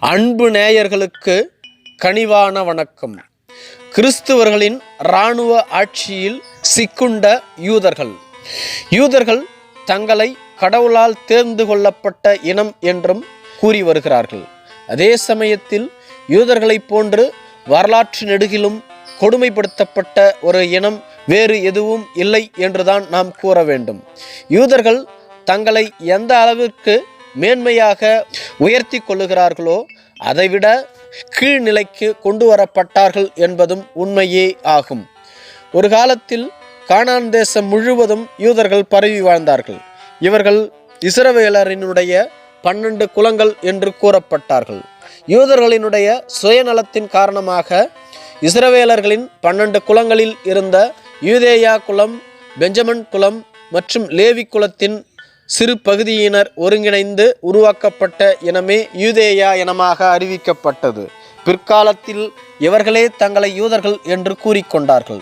அன்பு நேயர்களுக்கு கனிவான வணக்கம். கிறிஸ்துவர்களின் இராணுவ ஆட்சியில் சிக்குண்ட யூதர்கள். யூதர்கள் தங்களை கடவுளால் தேர்ந்து கொள்ளப்பட்ட இனம் என்றும் கூறி வருகிறார்கள். அதே சமயத்தில் யூதர்களைப் போன்று வரலாற்று நெடுகிலும் கொடுமைப்படுத்தப்பட்ட ஒரு இனம் வேறு எதுவும் இல்லை என்றுதான் நாம் கூற வேண்டும். யூதர்கள் தங்களை எந்த அளவிற்கு மேன்மையாக உயர்த்தி கொள்ளுகிறார்களோ அதைவிட கீழ்நிலைக்கு கொண்டு வரப்பட்டார்கள் என்பதும் உண்மையே ஆகும். ஒரு காலத்தில் கானான் தேசம் முழுவதும் யூதர்கள் பரவி வாழ்ந்தார்கள். இவர்கள் இஸ்ரவேலரினுடைய பன்னெண்டு குலங்கள் என்று கூறப்பட்டார்கள். யூதர்களினுடைய சுயநலத்தின் காரணமாக இஸ்ரவேலர்களின் பன்னெண்டு குலங்களில் இருந்த யூதேயா குலம் பெஞ்சமன் குலம் மற்றும் லேவி குலத்தின் சிறு பகுதியினர் ஒருங்கிணைந்து உருவாக்கப்பட்ட இனமே யூதேயா இனமாக அறிவிக்கப்பட்டது. பிற்காலத்தில் இவர்களே தங்களை யூதர்கள் என்று கூறிக்கொண்டார்கள்.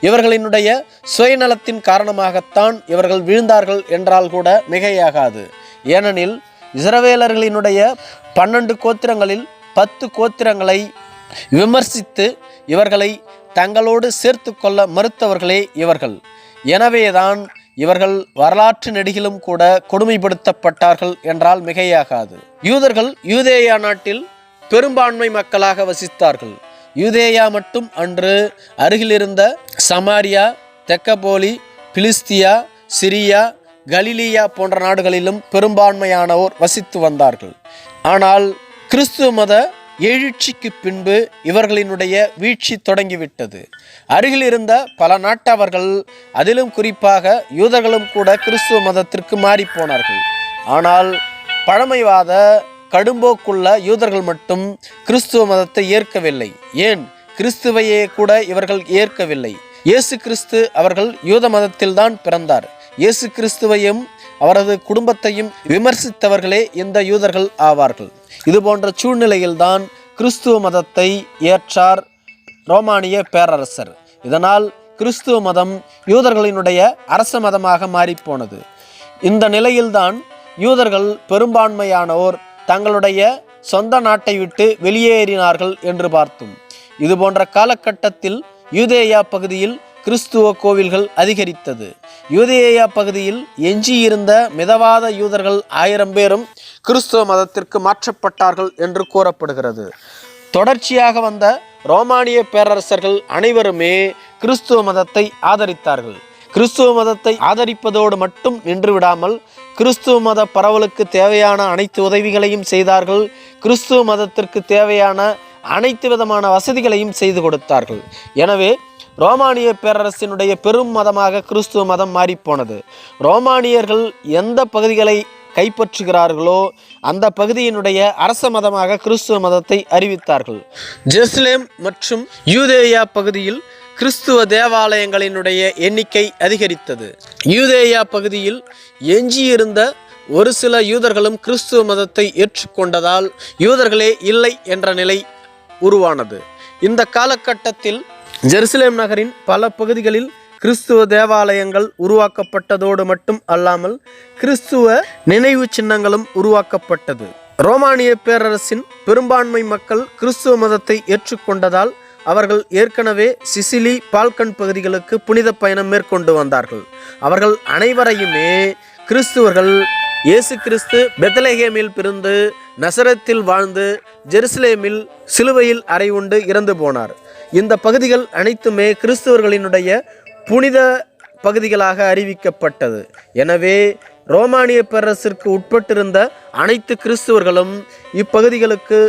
இவர்களினுடைய சுயநலத்தின் காரணமாகத்தான் இவர்கள் வீழ்ந்தார்கள் என்றால் கூட மிகையாகாது. ஏனெனில் இஸ்ரவேலர்களினுடைய பன்னெண்டு கோத்திரங்களில் பத்து கோத்திரங்களை விமர்சித்து இவர்களை தங்களோடு சேர்த்து கொள்ள மறுத்தவர்களே இவர்கள். எனவேதான் இவர்கள் வரலாற்று நெடுகிலும் கூட கொடுமைப்படுத்தப்பட்டார்கள் என்றால் மிகையாகாது. யூதர்கள் யூதேயா நாட்டில் பெரும்பான்மை மக்களாக வசித்தார்கள். யூதேயா மட்டும் அன்று அருகிலிருந்த Samaria Decapolis Philistia Syria Galilee போன்ற நாடுகளிலும் பெரும்பான்மையானோர் வசித்து வந்தார்கள். ஆனால் கிறிஸ்துவ மத எழுச்சிக்கு பின்பு இவர்களினுடைய வீழ்ச்சி தொடங்கிவிட்டது. அருகில் இருந்த பல நாட்டவர்கள் அதிலும் குறிப்பாக யூதர்களும் கூட கிறிஸ்துவ மதத்திற்கு மாறி போனார்கள் ஆனால் பழமைவாத கடும்போக்குள்ள யூதர்கள் மட்டும் கிறிஸ்துவ மதத்தை ஏற்கவில்லை. ஏன்? கிறிஸ்துவையே கூட இவர்கள் ஏற்கவில்லை. இயேசு கிறிஸ்து அவர்கள் யூத மதத்தில்தான் பிறந்தார். இயேசு கிறிஸ்துவையும் அவரது குடும்பத்தையும் விமர்சித்தவர்களே இந்த யூதர்கள் ஆவார்கள். இது போன்ற சூழ்நிலையில்தான் கிறிஸ்துவ மதத்தை ஏற்றார் ரோமானிய பேரரசர். இதனால் கிறிஸ்துவ மதம் யூதர்களினுடைய அரச மதமாக மாறிப்போனது. இந்த நிலையில்தான் யூதர்கள் பெரும்பான்மையானோர் தங்களுடைய சொந்த நாட்டை விட்டு வெளியேறினார்கள் என்று பார்த்தோம். இது போன்ற காலகட்டத்தில் யூதேயா பகுதியில் கிறிஸ்துவ கோவில்கள் அதிகரித்தது. யூதேயா பகுதியில் எஞ்சியிருந்த மிதவாத யூதர்கள் ஆயிரம் பேரும் கிறிஸ்துவ மதத்திற்கு மாற்றப்பட்டார்கள் என்று கூறப்படுகிறது. தொடர்ச்சியாக வந்த ரோமானிய பேரரசர்கள் அனைவருமே கிறிஸ்துவ மதத்தை ஆதரித்தார்கள். கிறிஸ்துவ மதத்தை ஆதரிப்பதோடு மட்டும் நின்று விடாமல் கிறிஸ்துவ மத பரவலுக்கு தேவையான அனைத்து உதவிகளையும் செய்தார்கள். கிறிஸ்துவ மதத்திற்கு தேவையான அனைத்து விதமான வசதிகளையும் செய்து கொடுத்தார்கள். எனவே ரோமானிய பேரரசினுடைய பெரும் மதமாக கிறிஸ்துவ மதம் மாறிப்போனது. ரோமானியர்கள் எந்த பகுதிகளை கைப்பற்றுகிறார்களோ அந்த பகுதியினுடைய அரச மதமாக கிறிஸ்துவ மதத்தை அறிவித்தார்கள். ஜெருசலேம் மற்றும் யூதேயா பகுதியில் கிறிஸ்துவ தேவாலயங்களினுடைய எண்ணிக்கை அதிகரித்தது. யூதேயா பகுதியில் எஞ்சியிருந்த ஒரு சில யூதர்களும் கிறிஸ்துவ மதத்தை ஏற்றுக்கொண்டதால் யூதர்களே இல்லை என்ற நிலை உருவானது. இந்த காலகட்டத்தில் ஜெருசலேம் நகரின் பல பகுதிகளில் கிறிஸ்துவ தேவாலயங்கள் உருவாக்கப்பட்டதோடு மட்டும் அல்லாமல் கிறிஸ்துவ நினைவு சின்னங்களும் உருவாக்கப்பட்டது. ரோமானிய பேரரசின் பெரும்பான்மை மக்கள் கிறிஸ்துவ மதத்தை ஏற்றுக்கொண்டதால் அவர்கள் ஏற்கனவே சிசிலி பால்கன் பகுதிகளுக்கு புனித பயணம் மேற்கொண்டு வந்தார்கள். அவர்கள் அனைவரையுமே கிறிஸ்துவர்கள் இயேசு கிறிஸ்து பெத்தலேகேமில் பிறந்து நசரத்தில் வாழ்ந்து ஜெருசலேமில் சிலுவையில் அறை உண்டு இறந்து போனார். இந்த பகுதிகள் அனைத்துமே கிறிஸ்துவர்களினுடைய புனித பகுதிகளாக அறிவிக்கப்பட்டது. எனவே ரோமானிய பேரரசிற்கு உட்பட்டிருந்த அனைத்து கிறிஸ்துவர்களும் இப்பகுதிகளுக்கு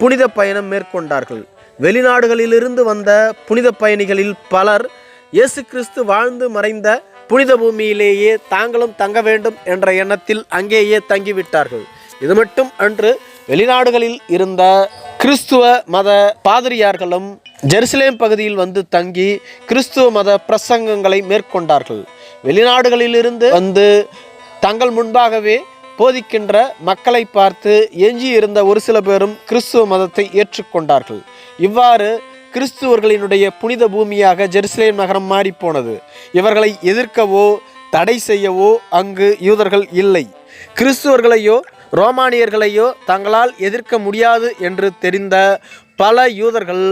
புனித பயணம் மேற்கொண்டார்கள். வெளிநாடுகளிலிருந்து வந்த புனித பயணிகளில் பலர் இயேசு கிறிஸ்து வாழ்ந்து மறைந்த புனித பூமியிலேயே தாங்களும் தங்க வேண்டும் என்ற எண்ணத்தில் அங்கேயே தங்கிவிட்டார்கள். இது மட்டும் அன்று வெளிநாடுகளில் இருந்த கிறிஸ்துவ மத பாதிரியார்களும் ஜெருசலேம் பகுதியில் வந்து தங்கி கிறிஸ்துவ மத பிரசங்கங்களை மேற்கொண்டார்கள். வெளிநாடுகளிலிருந்து வந்து தங்கள் முன்பாகவே போதிக்கின்ற மக்களை பார்த்து எஞ்சி இருந்த ஒரு சில பேரும் கிறிஸ்துவ மதத்தை ஏற்றுக்கொண்டார்கள். இவ்வாறு கிறிஸ்துவர்களினுடைய புனித பூமியாக ஜெருசலேம் நகரம் மாறிப்போனது. இவர்களை எதிர்க்கவோ தடை செய்யவோ அங்கு யூதர்கள் இல்லை. கிறிஸ்துவர்களையோ ரோமானியர்களையோ தங்களால் எதிர்க்க முடியாது என்று தெரிந்த பல யூதர்கள்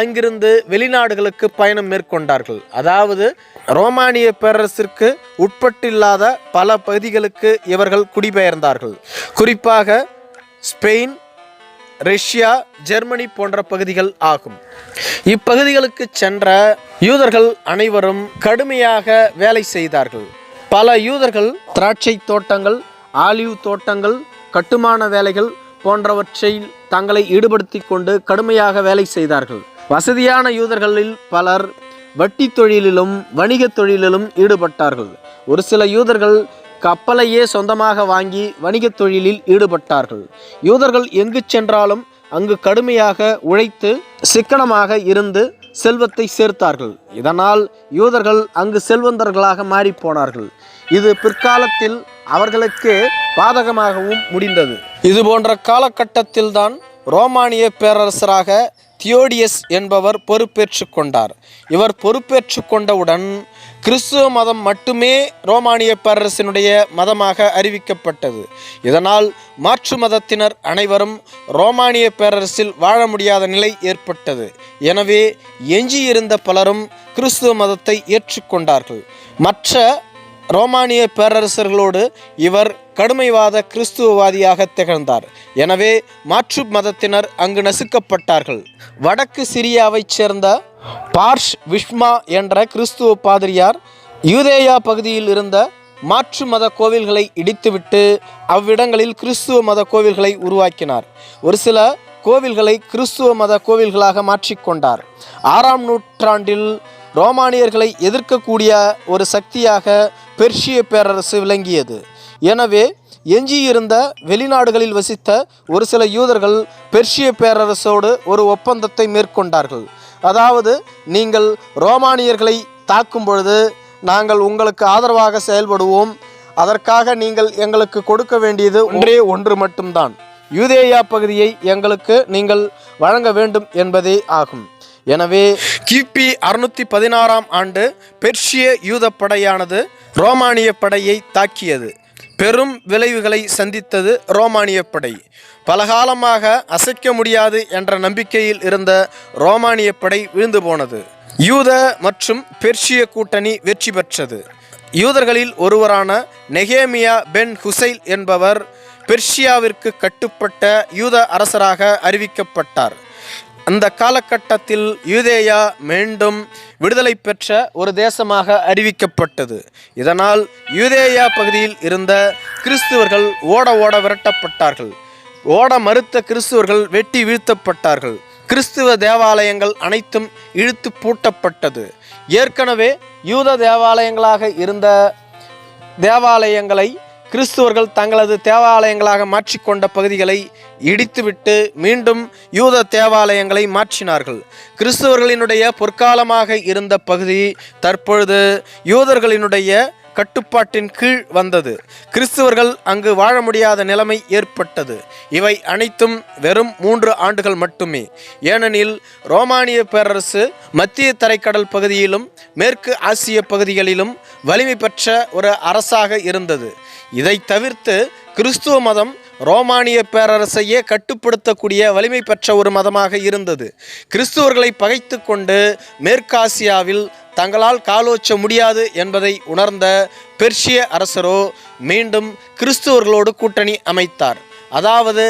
அங்கிருந்து வெளிநாடுகளுக்கு பயணம் மேற்கொண்டார்கள். அதாவது ரோமானிய பேரரசிற்கு உட்பட்டில்லாத பல பகுதிகளுக்கு இவர்கள் குடிபெயர்ந்தார்கள். குறிப்பாக ஸ்பெயின் ரஷ்யா ஜெர்மனி போன்ற பகுதிகள் ஆகும். இப்பகுதிகளுக்கு சென்ற யூதர்கள் அனைவரும் கடுமையாக வேலை செய்தார்கள். பல யூதர்கள் திராட்சை தோட்டங்கள் ஆலிவ் தோட்டங்கள் கட்டுமான வேலைகள் போன்றவற்றில் தங்களை ஈடுபடுத்தி கொண்டு கடுமையாக வேலை செய்தார்கள். வசதியான யூதர்களில் பலர் வட்டி தொழிலிலும் வணிகத் தொழிலிலும் ஈடுபட்டார்கள். ஒரு சில யூதர்கள் கப்பலையே சொந்தமாக வாங்கி வணிகத் தொழிலில் ஈடுபட்டார்கள். யூதர்கள் எங்கு சென்றாலும் அங்கு கடுமையாக உழைத்து சிக்கனமாக இருந்து செல்வத்தை சேர்த்தார்கள். இதனால் யூதர்கள் அங்கு செல்வந்தர்களாக மாறிப் போனார்கள் இது பிற்காலத்தில் அவர்களுக்கு பாதகமாகவும் முடிந்தது. இது போன்ற காலகட்டத்தில்தான் ரோமானிய பேரரசராக தியோடியஸ் என்பவர் பொறுப்பேற்று கொண்டார். இவர் பொறுப்பேற்று கொண்டவுடன் கிறிஸ்துவ மதம் மட்டுமே ரோமானிய பேரரசினுடைய மதமாக அறிவிக்கப்பட்டது. இதனால் மாற்று மதத்தினர் அனைவரும் ரோமானிய பேரரசில் வாழ முடியாத நிலை ஏற்பட்டது. எனவே எஞ்சியிருந்த பலரும் கிறிஸ்துவ மதத்தை ஏற்றுக்கொண்டார்கள். மற்ற ரோமானிய பேரரசர்களோடு இவர் கடுமைவாத கிறிஸ்துவவாதியாக திகழ்ந்தார். எனவே மாற்று மதத்தினர் அங்கு நசுக்கப்பட்டார்கள். வடக்கு சிரியாவைச் சேர்ந்த பார்ஷ் விஷ்மா என்ற கிறிஸ்துவ பாதிரியார் யூதேயா பகுதியில் இருந்த மாற்று மத கோவில்களை இடித்துவிட்டு அவ்விடங்களில் கிறிஸ்துவ மத கோவில்களை உருவாக்கினார். ஒரு சில கோவில்களை கிறிஸ்துவ மத கோவில்களாக மாற்றிக்கொண்டார். ஆறாம் நூற்றாண்டில் ரோமானியர்களை எதிர்க்கக்கூடிய ஒரு சக்தியாக பெர்ஷிய பேரரசு விளங்கியது. எனவே எஞ்சியிருந்த வெளிநாடுகளில் வசித்த ஒரு சில யூதர்கள் பெர்ஷிய பேரரசோடு ஒரு ஒப்பந்தத்தை மேற்கொண்டார்கள். அதாவது நீங்கள் ரோமானியர்களை தாக்கும் பொழுது நாங்கள் உங்களுக்கு ஆதரவாக செயல்படுவோம். அதற்காக நீங்கள் எங்களுக்கு கொடுக்க வேண்டியது ஒன்றே ஒன்று மட்டும்தான். யூதேயா பகுதியை எங்களுக்கு நீங்கள் வழங்க வேண்டும் என்பதே ஆகும். எனவே கிபி அறுநூத்தி பதினாறாம் ஆண்டு பெர்ஷிய யூத படையானது ரோமானிய படையை தாக்கியது. பெரும் விளைவுகளை சந்தித்தது ரோமானிய படை. பலகாலமாக அசைக்க முடியாது என்ற நம்பிக்கையில் இருந்த ரோமானிய படை விழுந்து போனது. யூத மற்றும் பெர்ஷிய கூட்டணி வெற்றி பெற்றது. யூதர்களில் ஒருவரான நெகேமியா பென் ஹுசைல் என்பவர் பெர்ஷியாவிற்கு கட்டுப்பட்ட யூத அரசராக அறிவிக்கப்பட்டார். அந்த காலகட்டத்தில் யூதேயா மீண்டும் விடுதலை பெற்ற ஒரு தேசமாக அறிவிக்கப்பட்டது. இதனால் யூதேயா பகுதியில் இருந்த கிறிஸ்துவர்கள் ஓட ஓட விரட்டப்பட்டார்கள். ஓட மறுத்த கிறிஸ்துவர்கள் வெட்டி வீழ்த்தப்பட்டார்கள். கிறிஸ்துவ தேவாலயங்கள் அனைத்தும் இழுத்து பூட்டப்பட்டது. ஏற்கனவே யூத தேவாலயங்களாக இருந்த தேவாலயங்களை கிறிஸ்துவர்கள் தங்களது தேவாலயங்களாக மாற்றிக்கொண்ட பகுதிகளை இடித்துவிட்டு மீண்டும் யூத தேவாலயங்களை மாற்றினார்கள். கிறிஸ்துவர்களினுடைய பொற்காலமாக இருந்த பகுதி தற்பொழுது யூதர்களினுடைய கட்டுப்பாட்டின் கீழ் வந்தது. கிறிஸ்துவர்கள் அங்கு வாழ முடியாத நிலைமை ஏற்பட்டது. இவை அனைத்தும் வெறும் மூன்று ஆண்டுகள் மட்டுமே. ஏனெனில் ரோமானிய பேரரசு மத்திய தரைக்கடல் பகுதியிலும் மேற்கு ஆசிய பகுதிகளிலும் வலிமை பெற்ற ஒரு அரசாக இருந்தது. இதை தவிர்த்து கிறிஸ்துவ மதம் ரோமானிய பேரரசையே கட்டுப்படுத்தக்கூடிய வலிமை பெற்ற ஒரு மதமாக இருந்தது. கிறிஸ்துவர்களை பகைத்து கொண்டு மேற்காசியாவில் தங்களால் காலோச்ச முடியாது என்பதை உணர்ந்த பெர்ஷிய அரசரோ மீண்டும் கிறிஸ்துவர்களோடு கூட்டணி அமைத்தார். அதாவது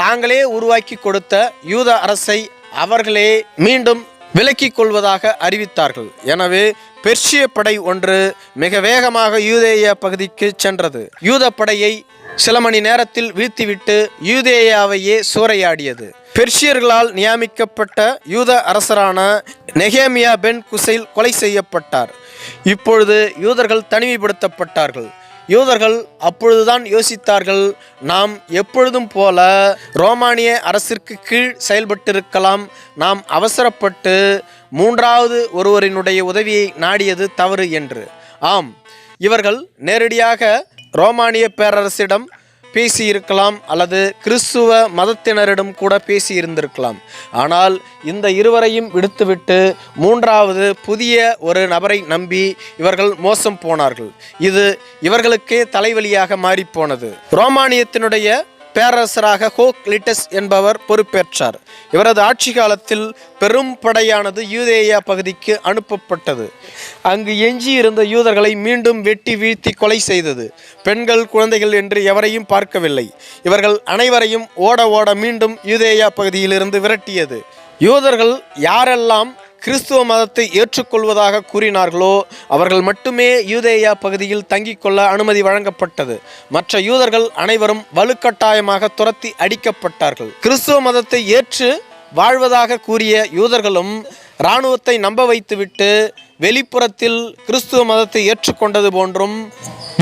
தாங்களே உருவாக்கி கொடுத்த யூத அரசை அவர்களே மீண்டும் விலக்கிக் கொள்வதாக அறிவித்தார்கள். எனவே பெர்ஷிய படை ஒன்று மிக வேகமாக யூதேய பகுதிக்கு சென்றது. யூத படையை சில மணி நேரத்தில் வீழ்த்திவிட்டு யூதேயாவையே சூறையாடியது. பெர்ஷியர்களால் நியமிக்கப்பட்ட யூத அரசரான நெகேமியா பென் குசைல் கொலை செய்யப்பட்டார். இப்பொழுது யூதர்கள் தனிமைப்படுத்தப்பட்டார்கள். யூதர்கள் அப்பொழுதுதான் யோசித்தார்கள் நாம் எப்பொழுதும் போல ரோமானிய அரசிற்கு கீழ் செயல்பட்டிருக்கலாம். நாம் அவசரப்பட்டு மூன்றாவது ஒருவரினுடைய உதவியை நாடியது தவறு என்று. ஆம் இவர்கள் நேரடியாக ரோமானிய பேரரசிடம் பேசியிருக்கலாம் அல்லது கிறிஸ்துவ மதத்தினரிடம் கூட பேசியிருந்திருக்கலாம். ஆனால் இந்த இருவரையும் விடுத்துவிட்டு மூன்றாவது புதிய ஒரு நபரை நம்பி இவர்கள் மோசம் போனார்கள். இது இவர்களுக்கே தலைவலியாக மாறிப்போனது. ரோமானியத்தினுடைய பேரரசராக ஹோக் லிட்டஸ் என்பவர் பொறுப்பேற்றார். இவரது ஆட்சி காலத்தில் பெரும் படையானது யூதேயா பகுதிக்கு அனுப்பப்பட்டது. அங்கு எஞ்சியிருந்த யூதர்களை மீண்டும் வெட்டி வீழ்த்தி கொலை செய்தது. பெண்கள் குழந்தைகள் என்று எவரையும் பார்க்கவில்லை. இவர்கள் அனைவரையும் ஓட ஓட மீண்டும் யூதேயா பகுதியிலிருந்து விரட்டியது. யூதர்கள் யாரெல்லாம் கிறிஸ்துவ மதத்தை ஏற்றுக்கொள்வதாக கூறினார்களோ அவர்கள் மட்டுமே யூதேயா பகுதியில் தங்கிக் கொள்ள அனுமதி வழங்கப்பட்டது. மற்ற யூதர்கள் அனைவரும் வலுக்கட்டாயமாக துரத்தி அடிக்கப்பட்டார்கள். கிறிஸ்துவ மதத்தை ஏற்று வாழ்வதாக கூறிய யூதர்களும் இராணுவத்தை நம்ப வைத்துவிட்டு வெளிப்புறத்தில் கிறிஸ்துவ மதத்தை ஏற்றுக்கொண்டது போன்றும்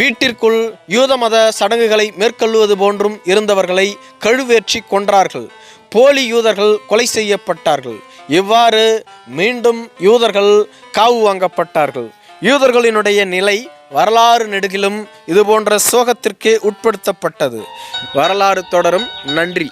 வீட்டிற்குள் யூத மத சடங்குகளை மேற்கொள்வது போன்றும் இருந்தவர்களை கழுவேற்றி கொன்றார்கள். போலி யூதர்கள் கொலை செய்யப்பட்டார்கள். இவ்வாறு மீண்டும் யூதர்கள் காவு வாங்கப்பட்டார்கள். யூதர்களினுடைய நிலை வரலாறு நெடுகிலும் இதுபோன்ற சோகத்திற்கே உட்படுத்தப்பட்டது. வரலாறு தொடரும். நன்றி.